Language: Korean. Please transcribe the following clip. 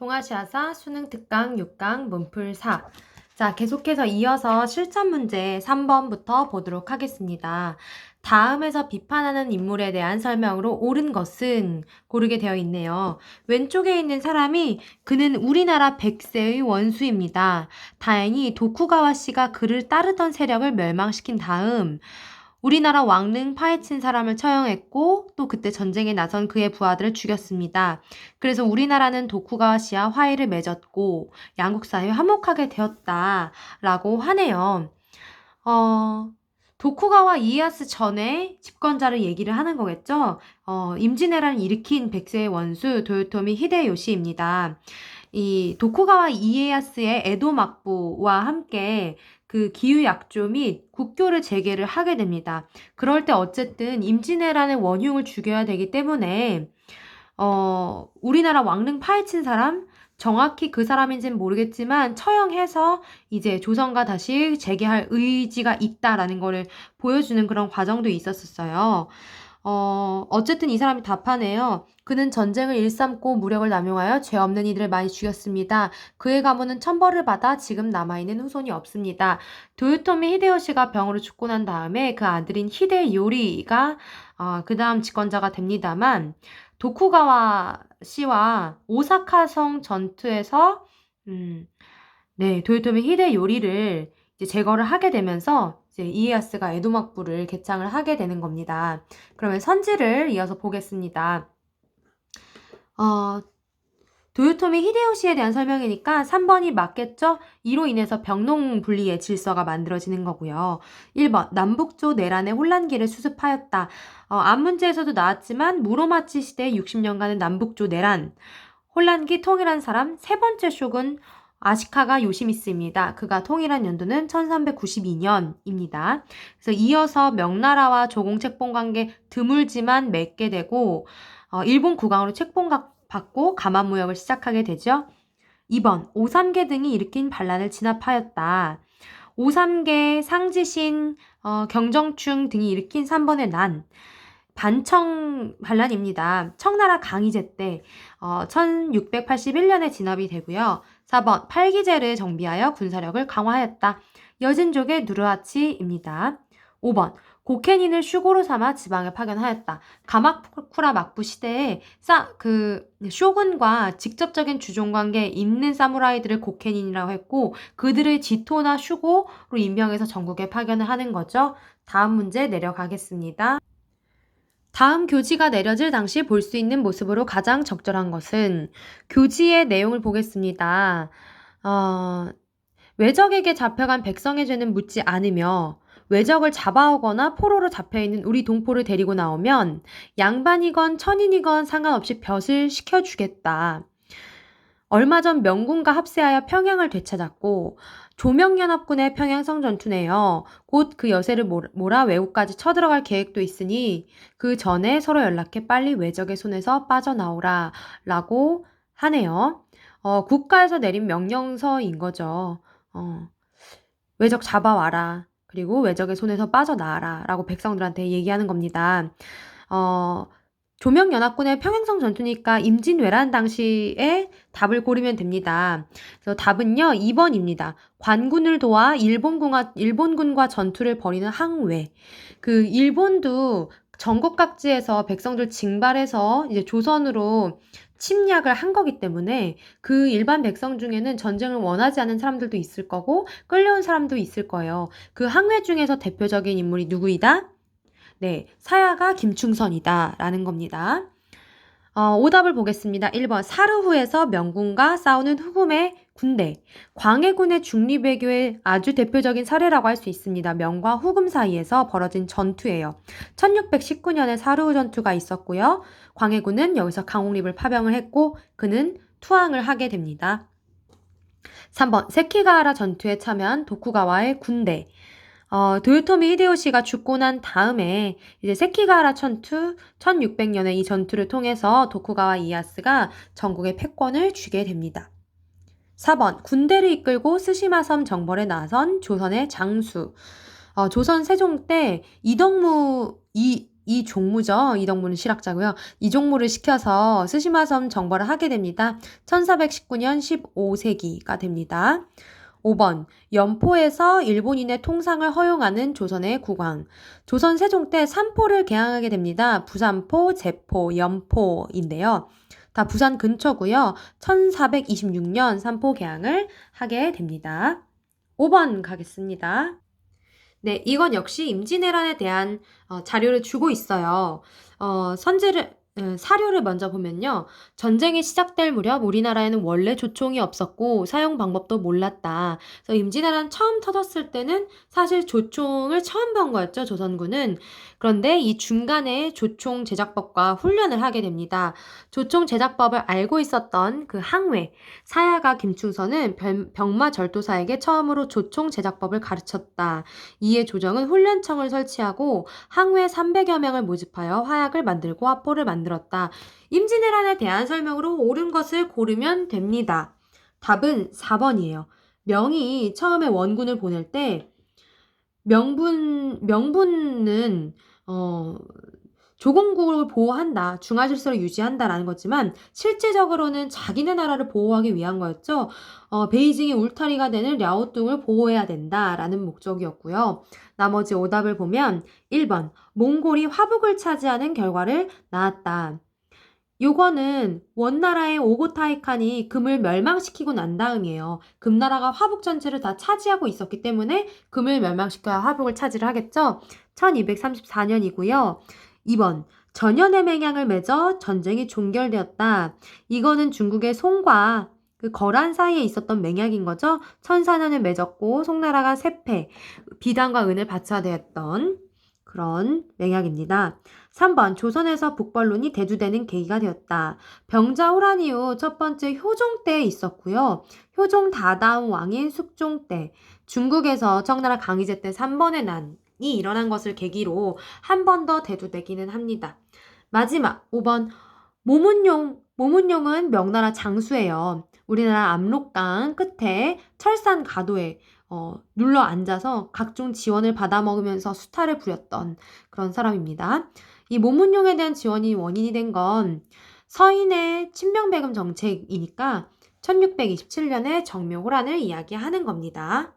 동아시아사 수능 특강 6강 문풀 4. 자, 계속해서 이어서 실전 문제 3번부터 보도록 하겠습니다. 다음에서 비판하는 인물에 대한 설명으로 옳은 것은 고르게 되어 있네요. 왼쪽에 있는 사람이 그는 우리나라 백세의 원수입니다. 다행히 도쿠가와 씨가 그를 따르던 세력을 멸망시킨 다음 우리나라 왕릉 파헤친 사람을 처형했고 또 그때 전쟁에 나선 그의 부하들을 죽였습니다. 그래서 우리나라는 도쿠가와 씨와 화해를 맺었고 양국 사이에 화목하게 되었다라고 하네요. 어, 도쿠가와 이에야스 전에 집권자를 얘기를 하는 거겠죠. 어, 임진왜란을 일으킨 백세의 원수 도요토미 히데요시입니다. 이 도쿠가와 이에야스의 에도 막부와 함께 그 기후약조 및 국교를 재개를 하게 됩니다. 그럴 때 어쨌든 임진왜란의 원흉을 죽여야 되기 때문에 어, 우리나라 왕릉 파헤친 사람 정확히 그 사람인지는 모르겠지만 처형해서 이제 조선과 다시 재개할 의지가 있다라는 거를 보여주는 그런 과정도 있었었어요. 어, 어쨌든 이 사람이 답하네요. 그는 전쟁을 일삼고 무력을 남용하여 죄 없는 이들을 많이 죽였습니다. 그의 가문은 천벌을 받아 지금 남아있는 후손이 없습니다. 도요토미 히데요시가 병으로 죽고 난 다음에 그 아들인 히데요리가 어, 그 다음 집권자가 됩니다만 도쿠가와 씨와 오사카성 전투에서 음, 네, 도요토미 히데요리를 제거를 하게 되면서 이제 이에야스가 에도막부를 개창을 하게 되는 겁니다. 그러면 선지를 이어서 보겠습니다. 어, 도요토미 히데요시에 대한 설명이니까 3번이 맞겠죠? 이로 인해서 병농 분리의 질서가 만들어지는 거고요. 1번 남북조 내란의 혼란기를 수습하였다. 어, 앞 문제에서도 나왔지만 무로마치 시대 60년간의 남북조 내란 혼란기 통일한 사람 세 번째 쇼군 아시카가 요시미스입니다. 그가 통일한 연도는 1392년입니다. 그래서 이어서 명나라와 조공 책봉 관계 드물지만 맺게 되고 어, 일본 국왕으로 책봉 받고 가만 무역을 시작하게 되죠. 2번 오삼계 등이 일으킨 반란을 진압하였다. 오삼계, 상지신, 어, 경정충 등이 일으킨 3번의 난. 반청 반란입니다. 청나라 강희제 때 어, 1681년에 진압이 되고요. 4번 팔기제를 정비하여 군사력을 강화하였다. 여진족의 누르하치입니다. 5번 고케닌을 슈고로 삼아 지방에 파견하였다. 가마쿠라 막부 시대에 싸, 그 쇼군과 직접적인 주종 관계에 있는 사무라이들을 고케닌이라고 했고 그들을 지토나 슈고로 임명해서 전국에 파견을 하는 거죠. 다음 문제 내려가겠습니다. 다음 교지가 내려질 당시 볼 수 있는 모습으로 가장 적절한 것은 교지의 내용을 보겠습니다. 어, 외적에게 잡혀간 백성의 죄는 묻지 않으며 외적을 잡아오거나 포로로 잡혀있는 우리 동포를 데리고 나오면 양반이건 천인이건 상관없이 벼슬 시켜주겠다. 얼마 전 명군과 합세하여 평양을 되찾았고 조명연합군의 평양성 전투네요. 곧 그 여세를 몰아 외국까지 쳐들어갈 계획도 있으니 그 전에 서로 연락해 빨리 외적의 손에서 빠져나오라 라고 하네요. 어, 국가에서 내린 명령서인 거죠. 어, 외적 잡아와라. 그리고 외적의 손에서 빠져나와라. 라고 백성들한테 얘기하는 겁니다. 어, 조명연합군의 평행성 전투니까 임진왜란 당시에 답을 고르면 됩니다. 그래서 답은요, 2번입니다. 관군을 도와 일본군과, 일본군과 전투를 벌이는 항외. 그 일본도 전국 각지에서 백성들 징발해서 이제 조선으로 침략을 한 거기 때문에 그 일반 백성 중에는 전쟁을 원하지 않는 사람들도 있을 거고 끌려온 사람도 있을 거예요. 그 항외 중에서 대표적인 인물이 누구이다? 네, 사야가 김충선이다. 라는 겁니다. 어, 오답을 보겠습니다. 1번 사르후에서 명군과 싸우는 후금의 군대. 광해군의 중립외교의 아주 대표적인 사례라고 할 수 있습니다. 명과 후금 사이에서 벌어진 전투예요. 1619년에 사르후 전투가 있었고요. 광해군은 여기서 강홍립을 파병을 했고 그는 투항을 하게 됩니다. 3번 세키가하라 전투에 참여한 도쿠가와의 군대. 어, 도요토미 히데요시가 죽고 난 다음에 이제 세키가하라 전투 1600년에 이 전투를 통해서 도쿠가와 이에야스가 전국의 패권을 쥐게 됩니다. 4번 군대를 이끌고 스시마섬 정벌에 나선 조선의 장수 어, 조선 세종 때 이덕무 이 이 종무죠. 이덕무는 실학자고요. 이 종무를 시켜서 스시마섬 정벌을 하게 됩니다. 1419년 15세기가 됩니다. 5번 연포에서 일본인의 통상을 허용하는 조선의 국왕. 조선 세종 때 삼포를 개항하게 됩니다. 부산포, 제포, 연포인데요. 다 부산 근처고요. 1426년 삼포 개항을 하게 됩니다. 5번 가겠습니다. 네, 이건 역시 임진왜란에 대한 어, 자료를 주고 있어요. 어, 선지를 음, 사료를 먼저 보면요. 전쟁이 시작될 무렵 우리나라에는 원래 조총이 없었고 사용 방법도 몰랐다. 그래서 임진왜란 처음 터졌을 때는 사실 조총을 처음 본 거였죠, 조선군은. 그런데 이 중간에 조총 제작법과 훈련을 하게 됩니다. 조총 제작법을 알고 있었던 그 항외, 사야가 김충선은 병- 병마 절도사에게 처음으로 조총 제작법을 가르쳤다. 이에 조정은 훈련청을 설치하고 항외 300여 명을 모집하여 화약을 만들고 화포를 만들었다. 임진왜란에 대한 설명으로 옳은 것을 고르면 됩니다. 답은 4번이에요. 명이 처음에 원군을 보낼 때 명분 명분은 어 조공국을 보호한다, 중화 질서를 유지한다라는 거지만 실제적으로는 자기네 나라를 보호하기 위한 거였죠. 어, 베이징이 울타리가 되는 랴오뚱을 보호해야 된다라는 목적이었고요. 나머지 오답을 보면 1번 몽골이 화북을 차지하는 결과를 낳았다. 요거는 원나라의 오고타이칸이 금을 멸망시키고 난 다음이에요. 금나라가 화북 전체를 다 차지하고 있었기 때문에 금을 멸망시켜야 화북을 차지를 하겠죠. 1234년이고요. 2번 전연의 맹약을 맺어 전쟁이 종결되었다. 이거는 중국의 송과 그 거란 사이에 있었던 맹약인 거죠. 천사년을 맺었고 송나라가 세패, 비단과 은을 바쳐대었던 그런 맹약입니다. 3번 조선에서 북벌론이 대두되는 계기가 되었다. 병자 호란 이후 첫 번째 효종 때 있었고요. 효종 다다음 왕인 숙종 때 중국에서 청나라 강희제 때 3번의 난이 일어난 것을 계기로 한 번 더 대두되기는 합니다. 마지막 5번 모문용 모문용은 명나라 장수예요. 우리나라 압록강 끝에 철산 가도에 어, 눌러 앉아서 각종 지원을 받아 먹으면서 수탈을 부렸던 그런 사람입니다. 이 모문용에 대한 지원이 원인이 된 건 서인의 친명배금 정책이니까 1627년에 정묘호란을 이야기하는 겁니다.